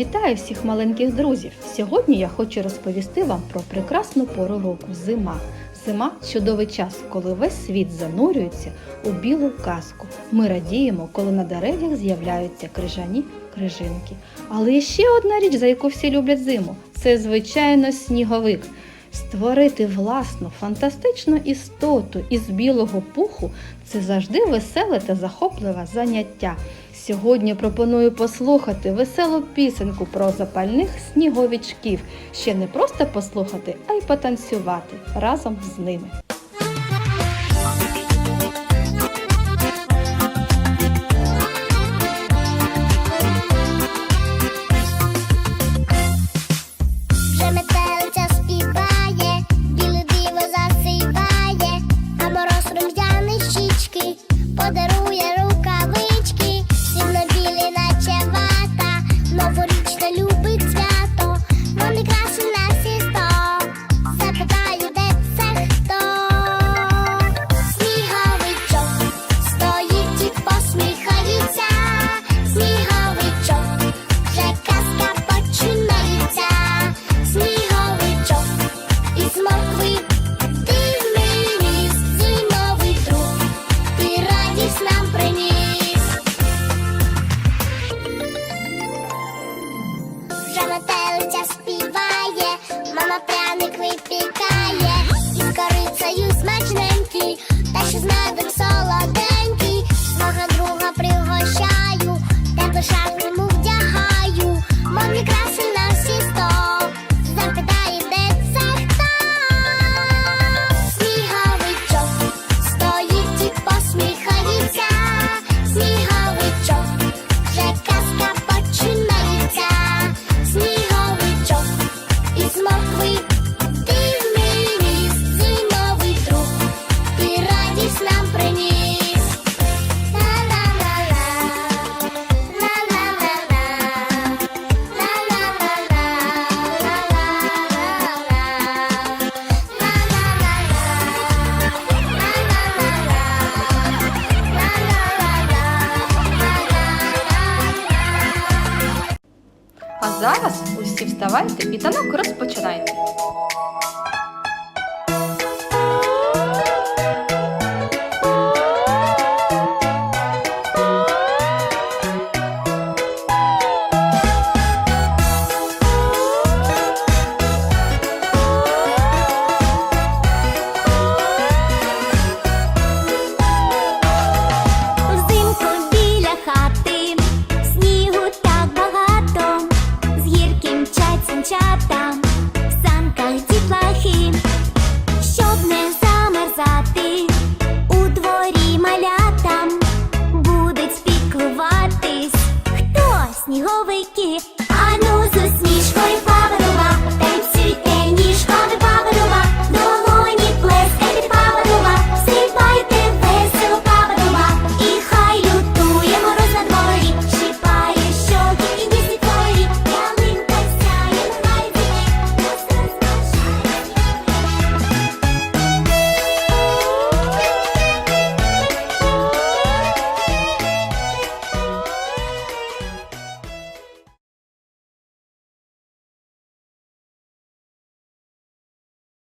Вітаю всіх маленьких друзів! Сьогодні я хочу розповісти вам про прекрасну пору року зима. Зима чудовий час, коли весь світ занурюється у білу казку. Ми радіємо, коли на деревах з'являються крижані крижинки. Але ще одна річ, за яку всі люблять зиму це звичайно сніговик. Створити власну фантастичну істоту із білого пуху це завжди веселе та захопливе заняття. Сьогодні пропоную послухати веселу пісеньку про запальних сніговичків. Ще не просто послухати, а й потанцювати разом з ними. Вже метелиця співає, мама пряник випікає, із корицею смачненький, та ще з медом солоденький, свого друга пригощаю, тебе шапку А зараз усі вставайте і танок розпочинайте. сніговики, ану з усмішкою.